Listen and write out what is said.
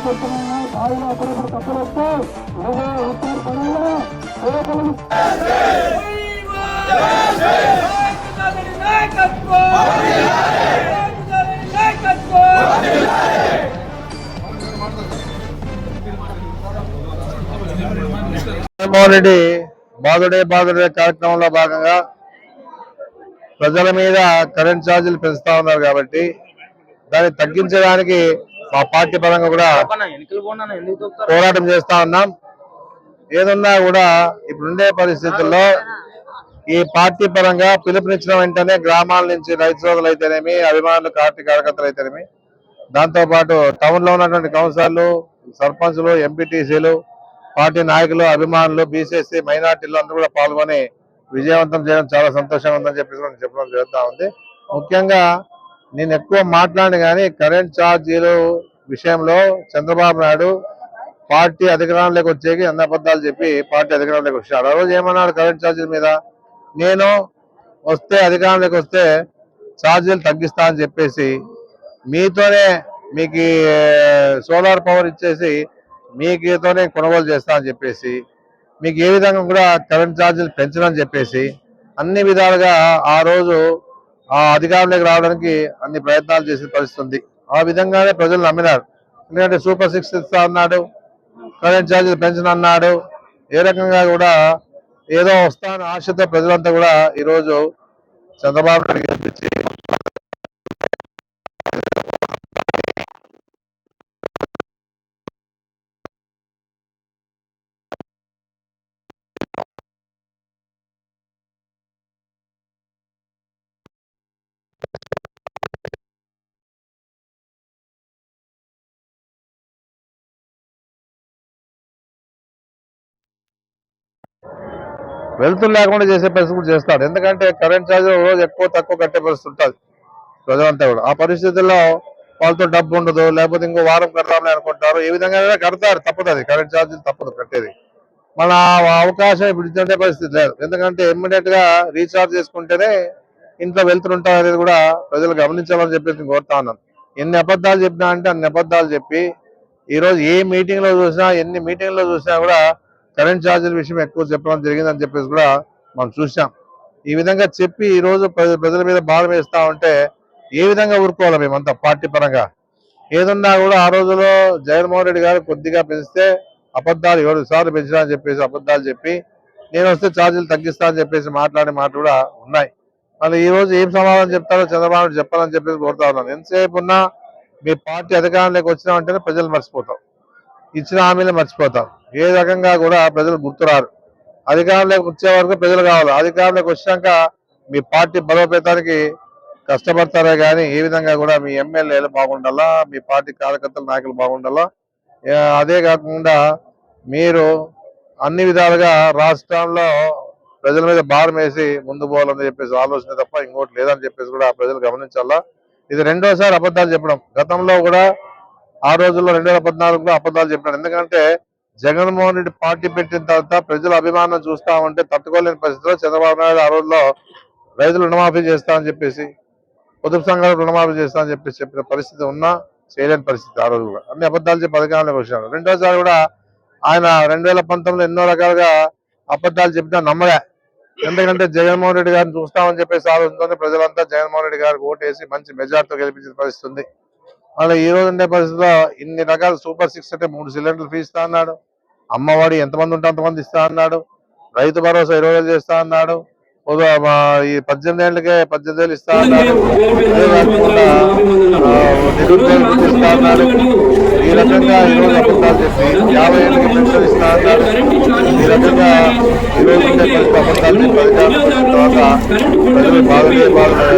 బావిలో అప్పుడప్పుడు వస్తే ఉత్తర పనుల్లో జగన్మోహన్ రెడ్డి బాధుడే బాధుడే కార్యక్రమంలో భాగంగా ప్రజల మీద కరెంట్ ఛార్జీలు పెంచుతా ఉన్నారు కాబట్టి దాన్ని తగ్గించడానికి మా పార్టీ పరంగా కూడా పోరాటం చేస్తా ఉన్నాం. ఏదున్నా కూడా ఇప్పుడుండే పరిస్థితుల్లో ఈ పార్టీ పరంగా పిలుపునిచ్చిన వెంటనే గ్రామాల నుంచి రైతు సోదరులు అయితేనేమి అభిమానులు పార్టీ కార్యకర్తలు అయితేనేమి దాంతో పాటు టౌన్లో ఉన్నటువంటి కౌన్సిలర్లు సర్పంచ్లు ఎంపీటీసీలు పార్టీ నాయకులు అభిమానులు బీసీసీ మైనార్టీలు అందరూ కూడా పాల్గొని విజయవంతం చేయడం చాలా సంతోషంగా ఉందని చెప్పేసి చెప్పడం జరుగుతా ఉంది. ముఖ్యంగా నేను ఎక్కువ మాట్లాడిన కానీ కరెంట్ ఛార్జీలు విషయంలో చంద్రబాబు నాయుడు పార్టీ అధికారంలోకి వచ్చేకి అన్ని చెప్పి పార్టీ అధికారంలోకి వచ్చాడు ఆ రోజు ఏమన్నాడు కరెంట్ ఛార్జీల మీద? నేను వస్తే అధికారంలోకి వస్తే ఛార్జీలు తగ్గిస్తా అని చెప్పేసి మీతోనే మీకు సోలార్ పవర్ ఇచ్చేసి మీకుతోనే కొనుగోలు చేస్తా అని చెప్పేసి మీకు ఏ విధంగా కూడా కరెంట్ ఛార్జీలు పెంచడం చెప్పేసి అన్ని విధాలుగా ఆ రోజు ఆ అధికారంలోకి రావడానికి అన్ని ప్రయత్నాలు చేసే పరిస్థితుంది ఆ విధంగానే ప్రజలు నమ్మినారు. ఎందుకంటే సూపర్ సిక్స్ ఇస్తా అన్నాడు కరెంట్ ఛార్జీలు పెంచనన్నాడు ఏ రకంగా కూడా ఏదో వస్తాన ఆశతో ప్రజలంతా కూడా ఈరోజు చంద్రబాబు నాయుడు గెలిపించి వెళ్తురు లేకుండా చేసే పరిస్థితి కూడా చేస్తాడు. ఎందుకంటే కరెంట్ ఛార్జ్ రోజు ఎక్కువ తక్కువ కట్టే పరిస్థితి ఉంటుంది ప్రజలంతా కూడా. ఆ పరిస్థితుల్లో వాళ్ళతో డబ్బు ఉండదు లేకపోతే ఇంకో వారం కడతామని అనుకుంటారు. ఈ విధంగా కడతారు తప్పదు అది. కరెంట్ ఛార్జీలు తప్పదు కట్టేది. మన అవకాశం ఇప్పుడు ఇచ్చే పరిస్థితి లేదు. ఎందుకంటే ఇమ్మీడియట్గా రీఛార్జ్ చేసుకుంటేనే ఇంట్లో వెళ్తుంటారు అనేది కూడా ప్రజలు గమనించాలని చెప్పేసి కోరుతా ఉన్నాను. ఎన్ని అబద్ధాలు చెప్పినా అంటే అన్ని అబద్ధాలు చెప్పి ఈ రోజు ఏ మీటింగ్లో చూసినా ఎన్ని మీటింగ్లో చూసినా కూడా కరెంట్ ఛార్జీల విషయం ఎక్కువ చెప్పడం జరిగిందని చెప్పేసి కూడా మనం చూసాం ఈ విధంగా చెప్పి ఈ రోజు ప్రజల మీద భారం వేస్తా ఉంటే ఏ విధంగా ఊరుకోవాలి మేమంతా పార్టీ పరంగా? ఏదున్నా కూడా ఆ రోజులో జగన్మోహన్ రెడ్డి గారు కొద్దిగా పెంచితే అబద్ధాలు ఏడు సార్లు పెంచినా అని చెప్పేసి అబద్ధాలు చెప్పి నేను వస్తే ఛార్జీలు తగ్గిస్తా అని చెప్పేసి మాట్లాడే మాట కూడా ఉన్నాయి. మళ్ళీ ఈ రోజు ఏం సమాధానం చెప్తారో చంద్రబాబు చెప్పాలని చెప్పేసి కోరుతా ఉన్నాను. ఎంతసేపు ఉన్నా మీ పార్టీ అధికారంలోకి వచ్చినామంటేనే ప్రజలు మర్చిపోతాం. ఇచ్చిన హామీలు మర్చిపోతాం. ఏ రకంగా కూడా ప్రజలు గుర్తురారు. అధికారంలోకి వచ్చే వరకు ప్రజలు కావాలి. అధికారంలోకి వచ్చాక మీ పార్టీ బలోపేతానికి కష్టపడతారే కానీ ఏ విధంగా కూడా మీ ఎమ్మెల్యేలు బాగుండాలా మీ పార్టీ కార్యకర్తల నాయకులు బాగుండాలా? అదే కాకుండా మీరు అన్ని విధాలుగా రాష్ట్రంలో ప్రజల మీద భారం వేసి ముందు పోవాలని చెప్పేసి ఆలోచన తప్ప ఇంకోటి లేదని చెప్పేసి కూడా ప్రజలు గమనించాలా? ఇది రెండోసారి అబద్ధాలు చెప్పడం. గతంలో కూడా ఆ రోజుల్లో రెండు వేల పద్నాలుగులో అబద్ధాలు చెప్పినాడు. ఎందుకంటే జగన్మోహన్ రెడ్డి పార్టీ పెట్టిన తర్వాత ప్రజల అభిమానం చూస్తా ఉంటే తట్టుకోలేని పరిస్థితిలో చంద్రబాబు నాయుడు ఆ రోజుల్లో రైతులు రుణమాఫీ చేస్తామని చెప్పేసి పొదుపు సంఘాలు రుణమాఫీ చేస్తామని చెప్పేసి చెప్పిన పరిస్థితి ఉన్నా చేయలేని పరిస్థితి ఆ రోజు కూడా. అన్ని అబద్ధాలు చెప్పి అధికారంలోకి వచ్చినాడు. రెండోసారి కూడా ఆయన రెండు వేల పంతొమ్మిదిలో ఎన్నో రకాలుగా అబద్ధాలు చెప్పినా నమ్మలే. ఎందుకంటే జగన్మోహన్ రెడ్డి గారిని చూస్తామని చెప్పేసి ఆలోచనతో ప్రజలంతా జగన్మోహన్ రెడ్డి గారికి ఓటేసి మంచి మెజార్టీతో గెలిపించిన పరిస్థితి ఉంది. మళ్ళీ ఈ రోజు ఉండే పరిస్థితిలో ఇన్ని రకాల సూపర్ సిక్స్ అంటే మూడు సిలిండర్లు ఫీ ఇస్తా అన్నాడు. అమ్మవాడు ఎంతమంది ఉంటే అంతమంది ఇస్తా అన్నాడు. రైతు భరోసా ఇరవై వేలు చేస్తా అన్నాడు. ఈ పద్దెనిమిది ఏళ్ళకే పద్దెనిమిది వేలు ఇస్తా అన్నాడు. ఈ రకంగా ఈ రోజు అబద్ధాలు చెప్పి యాభై ఏళ్ళకి పెన్షన్ ఇస్తా అన్నాడు ఈ రకంగా ఈ రోజు ఉండే పరిస్థితి అబద్ధాలు చెప్పి అధికారంలోకి వచ్చిన తర్వాత ప్రజలు ఏదన్నా కూడా ఆయన పరిపాలన